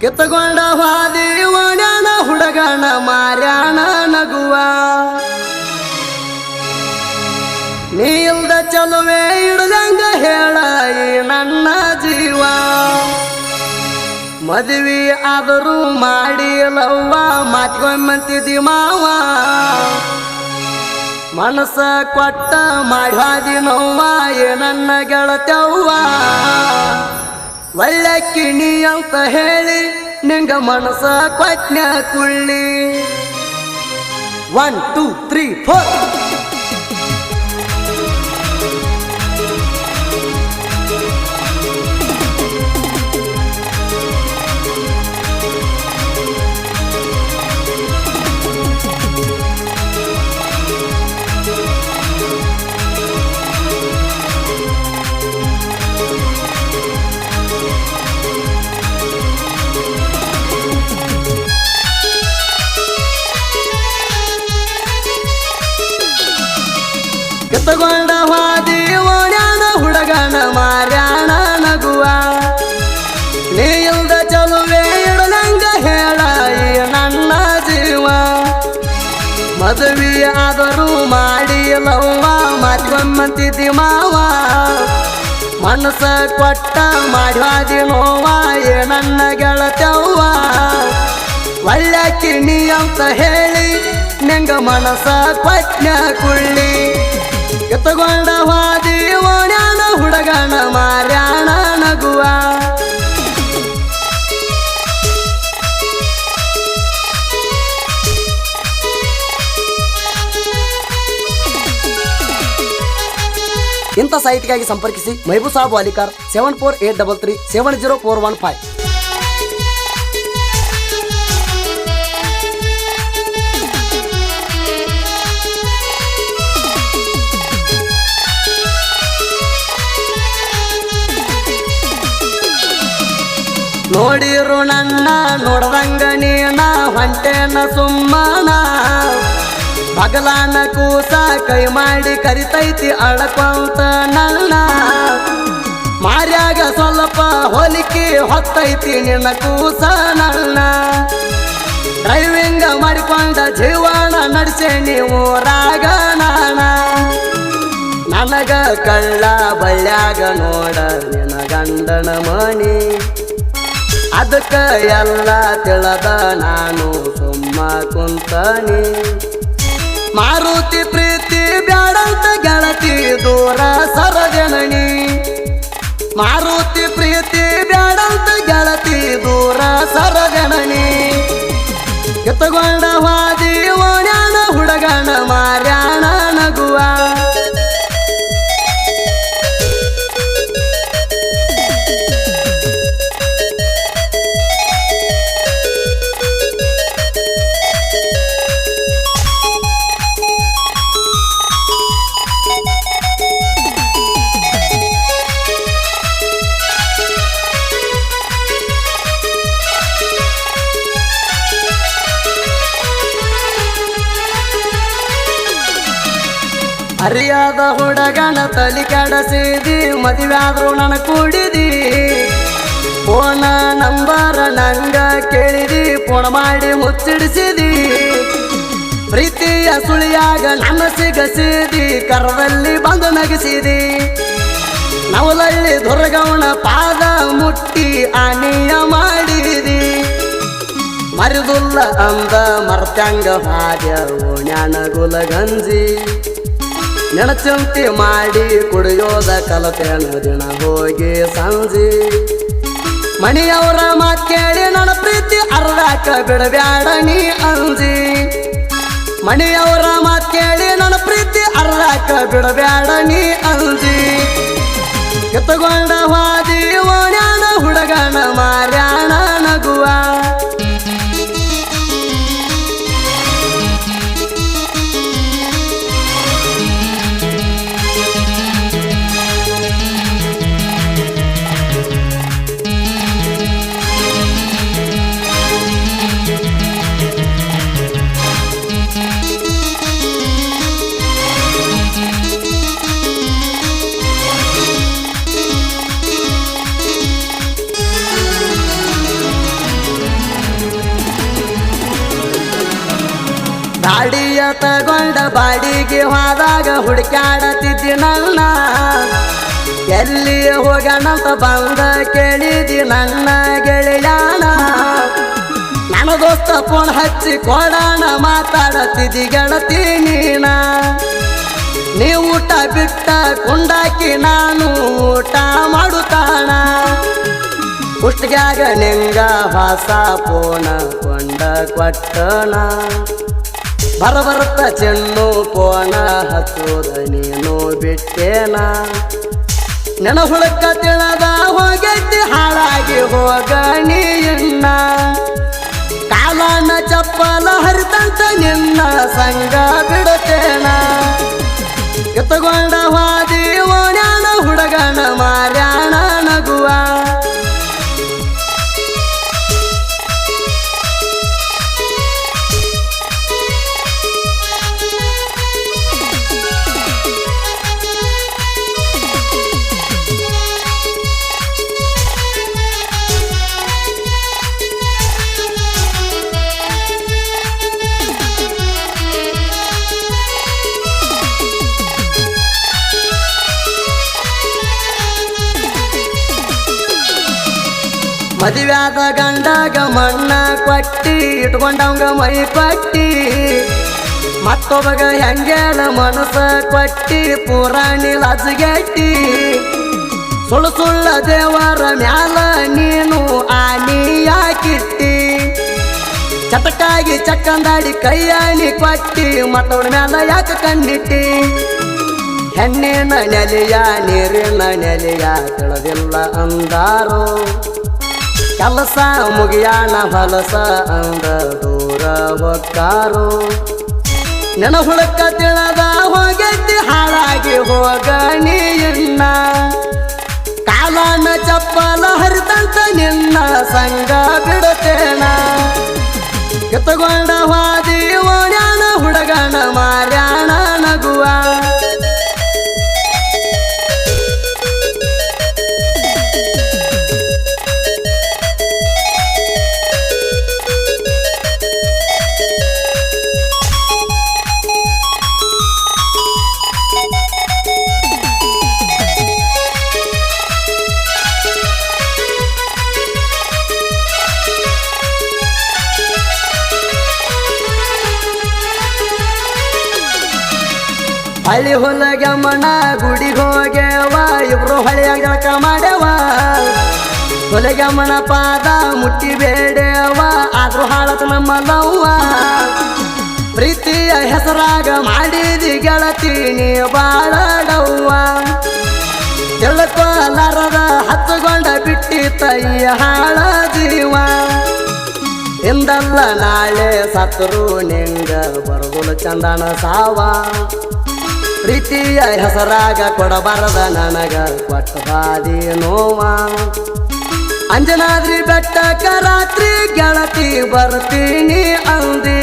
ಕಿತ್ತಗೊಂಡ ಹಾದಿ ಒಣ್ಯಾನ ಹುಡುಗಣ ಮಾರ್ಯಾಣ ನಗುವ. ನೀಲ್ದ ಚಲುವೆ ಇಡದಂಗ ಹೇಳ ನನ್ನ ಜೀವ. ಮದುವೆ ಆದರೂ ಮಾಡಿ ಲವ್ವ ಮಾತ್ಕೊಂಬಂತಿದ್ದಿ ಮಾವ. ಮನಸ ಕೊಟ್ಟ ಮಾಡಿ ನೋವ, ಏ ನನ್ನ ಗೆಳತ್ಯವ್ವ. ಒಳ್ಳೆ ಕಿಣಿ ಅಂತ ಹೇಳಿ ನಿಂಗ ಮನಸ ಕೊಟ್ಟ ಕುಳ್ಳಿ? ಒನ್ ಟೂ ತ್ರೀ ಫೋರ್ ಮದುವೆ ಆದರೂ ಮಾಡಿ ಲವ್ವ ಮಾತ್ಕೊಂಬಂತಿದ್ದಿ ಮಾವ. ಮನಸ ಕೊಟ್ಟ ಮಾಡ್ವಾದಿ ನೋವ ಏ ನನ್ನ ಗೆಳತ್ಯವ್ವ. ಒಳ್ಳೆ ಕಿಣಿ ಅಂತ ಹೇಳಿ, ನಿಂಗ ಮನಸ ಕೊಟ್ಟ ಕುಳ್ಳಿ. ಎತ್ತಗೊಂಡ ಹಾದಿ ಸಾಹಿತ್ಯಕ್ಕಾಗಿ ಸಂಪರ್ಕಿಸಿ Maibu Saab Valikar seven four eight double three seven zero four one five ನೋಡಿರು ನನ್ನ ನೋಡ್ದಂಗ ನೀನ ಹೊಂಟೇನ ಸುಮ್ಮನ. ಬಗಲಾನ ಕೂಸ ಕೈ ಮಾಡಿ ಕರಿತೈತಿ ಅಳಕೊಂತ ನನ್ನ. ಮಾರ್ಯಾಗ ಸ್ವಲ್ಪ ಹೊಲಿಕೆ ಹೊತ್ತೈತಿ ನಿನ್ನ ಕೂಸ ನನ್ನ. ಡ್ರೈವಿಂಗ್ ಮಾಡಿಕೊಂಡ ಜೀವನ ನಡೆಸೆ ನೀವು ರಾಗ ನಾನ. ನನಗ ಕಳ್ಳ ಬಳ್ಳ್ಯಾಗ ನೋಡ ನಿನ್ನ ಗಂಡನ ಮಣಿ ಅದಕ್ಕ ಎಲ್ಲ ತಿಳದ ನಾನು ಸುಮ್ಮ ಕುಂತನಿ. ಮಾರುತಿ ಪ್ರೀತಿ ಬ್ಯಾಡಂತ ಗೆಳತಿ ದೂರ ಸರಜನನಿ. ಮಾರುತಿ ಪ್ರೀತಿ ಬ್ಯಾಡಂತ ಗೆಳತಿ ದೂರ ಸರಜನನಿ. ಕಿತ್ತಗೊಂಡ ಹುಡುಗನ ತಲಿ ಕೆಡಸಿದಿ, ಮದುವೆ ಆದ್ರೂ ನನ ಕೂಡಿದಿ. ಫೋನ ನಂಬರ್ ನಂಗ ಕೇಳಿದಿ, ಫೋನ್ ಮಾಡಿ ಮುಚ್ಚಿಡಿಸಿದಿ. ಪ್ರೀತಿಯ ಸುಳಿಯಾಗ ನನ್ನ ಸಿಗಸಿದಿ, ಕರದಲ್ಲಿ ಬಂದು ನಗಿಸಿದಿ. ನವಲಳ್ಳಿ ದುರ್ಗವನ ಪಾದ ಮುಟ್ಟಿ ಆನಿಯ ಮಾಡಿದಿ. ಮರಿದುಲ್ಲ ಅಂದ ಮರ್ತಂಗ ಭಾಗ್ಯ ಓಣ್ಯಾನ ಗುಲಗಂಜಿ. ನೆನಚಂತಿ ಮಾಡಿ ಕುಡಿಯೋದ ಕಲತೇನ ದಿನ ಹೋಗಿ ಸಂಜಿ. ಮಣಿಯವರ ಮಾತ್ ಕೇಳಿ ನನ್ನ ಪ್ರೀತಿ ಅರ್ಧಾಕ ಬಿಡಬ್ಯಾಡ ನೀ ಅಂಜಿ. ಮಣಿಯವರ ಕೇಳಿ ನನ್ನ ಪ್ರೀತಿ ಅರ್ಧಾಕ ಬಿಡಬ್ಯಾಡ ನೀ ಅಂಜಿ. ಕೆತ್ತಗೊಂಡ ಹಾದಿ ಓಣ್ಯಾನ ಹುಡುಗನ ಮಾರ್ಯಾಣ ಗಾಡಿಯ ತಗೊಂಡ ಬಾಡಿಗೆ ಹೋದಾಗ ಹುಡುಕಾಡತಿದ್ದಿ ನನ್ನ. ಎಲ್ಲಿ ಹೋಗಣಂತ ಬಂದ ಕೇಳಿದಿ ನನ್ನ ಗೆಳೆಯಾಣ ನನ್ನ ದೋಸ್ತ ಫೋನ್ ಹಚ್ಚಿ ಕೊಡೋಣ ಮಾತಾಡತಿದ್ದಿ ಗಣತಿ ನೀನ. ನೀ ಊಟ ಬಿಟ್ಟ ಕುಂಡಾಕಿ ನಾನು ಊಟ ಮಾಡುತ್ತಾಣ ಕುಷ್ಟಿಗ್ಯಾಗ ನಿಂಗ ಹೊಸ ಫೋನ ಕೊಂಡ ಕೊಟ್ಟಣ ಬರಬರುತ್ತ ಚೆನ್ನು ಕೋಣ ಹತ್ತೋದ ನೀನು ಬಿಟ್ಟೇನ? ನೆನ ಹುಳಕ್ಕ ತಿಳದ ಹೋಗೈತಿ, ಹಾಳಾಗಿ ಹೋಗ ನೀನ್ನ ಕಾಲನ ಚಪ್ಪಲ ಹರಿತಂತ ನಿನ್ನ ಸಂಗ ಬಿಡುತ್ತೇನ? ಕಿತ್ತುಕೊಂಡ ಹಾದಿ ಓಣ್ಯಾನ ಹುಡುಗನ ಮಾರ್ಯಾಣ ಮದುವ್ಯಾದ ಗಂಡಾಗ ಮಣ್ಣ ಕೊಟ್ಟಿ, ಇಟ್ಕೊಂಡವಂಗ ಮೈ ಕೊಟ್ಟಿ ಮತ್ತೊಬ್ಬಗ ಹೆಂಗೇಳ ಮನಸ್ಸ ಕೊಟ್ಟಿ, ಪುರಾಣಿ ಲಜ್ಗೆಟ್ಟಿ. ಸುಳ್ಳು ಸುಳ್ಳ ದೇವರ ಮ್ಯಾಲ ನೀನು ಆನಿಯಾಕಿಟ್ಟಿ. ಚಟಕಾಗಿ ಚಕ್ಕಂದಾಡಿ ಕೈಯಾಣಿ ಕೊಟ್ಟಿ ಮತ್ತವಳ ಮ್ಯಾಲ ಯಾಕೆ ಕಣ್ಣಿಟ್ಟಿ. ಹೆಣ್ಣಿನ ನೆಲೆಯ, ನೀರಿನ ನೆಲೆಯ, ತಿಳಿದಿಲ್ಲ ಅಂದಾರೋ. ಕೆಲಸ ಮುಗಿಯಾಣ ಹೊಲಸ ಅಂದ ದೂರ ಹೊಕ್ಕಾರು. ನೆನ ಹುಡುಕ ತಿಳದ ಹೋಗೈತಿ, ಹಾಳಾಗಿ ಹೋಗ ನೀನ್ನ ಕಾಲನ ಚಪ್ಪಲ ಹರಿದಂತ ನಿನ್ನ ಸಂಗ ಬಿಡುತ್ತೇನ. ಕೆತ್ತಗೊಂಡ ಹಾದಿ ಓಣ್ಯಾನ ಹುಡುಗನ ಮಾರ್ಯಾಣ ಹಳ್ಳಿ ಹೊಲಗೆ ಮಣ, ಗುಡಿ ಹೋಗ್ಯವ, ಇಬ್ರು ಹಳಿಯಾಗ ಜಳಕ ಮಾಡ್ಯವ. ಮನ ಪಾದ, ಮುಟ್ಟಿ ಬೇಡ್ಯವ, ಆದ್ರೂ ಹಾಳತ್ ನಮ್ಮ ಲವ್ವ ಪ್ರೀತಿಯ ಹೆಸರಾಗ ಮಾಡಿದಿ ಗೆಳತಿ, ನೀ ಬಾಳಡವ್ವ. ತಿಳ್ಕೊಲಾರದ ಹತ್ತುಗೊಂಡ ಬಿಟ್ಟಿ ತಯ್ಯ ಹಾಳ ಜೀವ. ಎಂದಲ್ಲ ನಾಳೆ ಸತ್ರು ನಿಂಗ ಬರಗುಲು ಚಂದನ ಸಾವ. ಪ್ರೀತಿಯ ಹೆಸರಾಗ ಕೊಡಬಾರದ ನನಗ ಕೊಟ್ಟ ಬಾದಿ ನೋವ. ಅಂಜನಾದ್ರಿ ಬೆಟ್ಟಕ ರಾತ್ರಿ ಗೆಳತಿ ಬರ್ತೀನಿ ಅಂದಿ.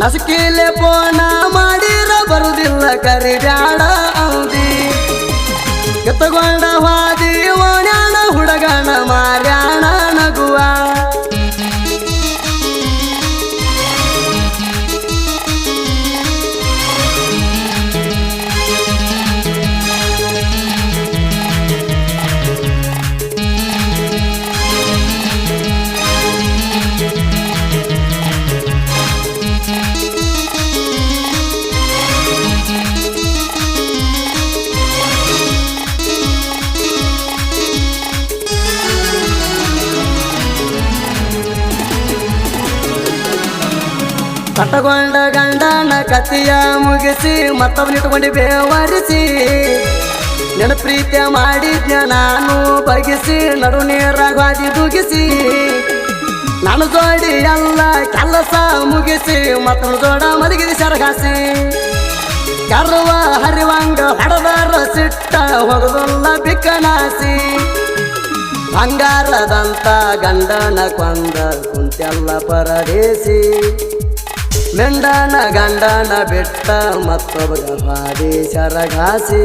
ನಸಕಿಲೆ ಪೋಣ ಮಾಡಿರ ಬರುದಿಲ್ಲ ಕರಿಬ್ಯಾಡ ಅಂದಿ. ಕೆತ್ತಗೊಂಡ ಹಾದಿ ಕಟ್ಟಗೊಂಡ ಗಂಡನ ಕತಿಯ ಮುಗಿಸಿ ಮತ್ತವನಿಟ್ಕೊಂಡು ಬೇವರಿಸಿ ನನ್ನ ಪ್ರೀತಿಯ ಮಾಡಿದ್ನ ನಾನು ಬಗಿಸಿ ನಡು ನೀರಾಗಿ ದುಗಿಸಿ ನಾನು ಜೋಡಿ ಎಲ್ಲ ಕೆಲಸ ಮುಗಿಸಿ ಮತ್ತೊಂದು ಜೋಡ ಮಲಗಿದ ಸರಗಾಸಿ. ಕರ್ವ ಹರಿವಂಗ ಹೊಡೆದಾರ ಸಿಟ್ಟ ಹೊಗದಲ್ಲ ಬಿಕ್ಕನಾಸಿ. ಬಂಗಾರದಂತ ಗಂಡನ ಕೊಂದ ಕುಂತೆಲ್ಲ ಪರದೇಸಿ. ಮೆಂಡನ ಗಂಡನ ಬೆಟ್ಟ ಮತ್ತೊಬ್ಬ ಬಾರಿ ಸರಗಾಸಿ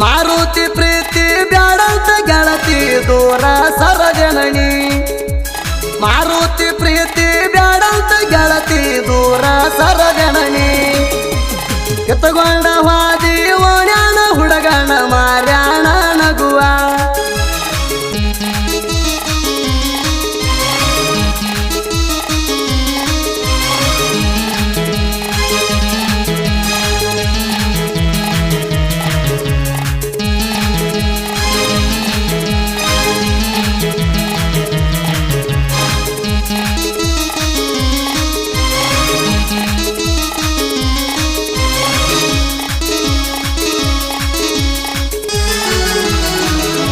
ಮಾರುತಿ ಪ್ರೀತಿ ಬ್ಯಾಡಂತ ಗೆಳತಿ ದೂರ ಸರಜನಣಿ ಮಾರುತಿ ಪ್ರೀತಿ ಬ್ಯಾಡಂತ ಗೆಳತಿ ದೂರ ಸರಜನಣಿ ಕಿತ್ತಗೊಂಡ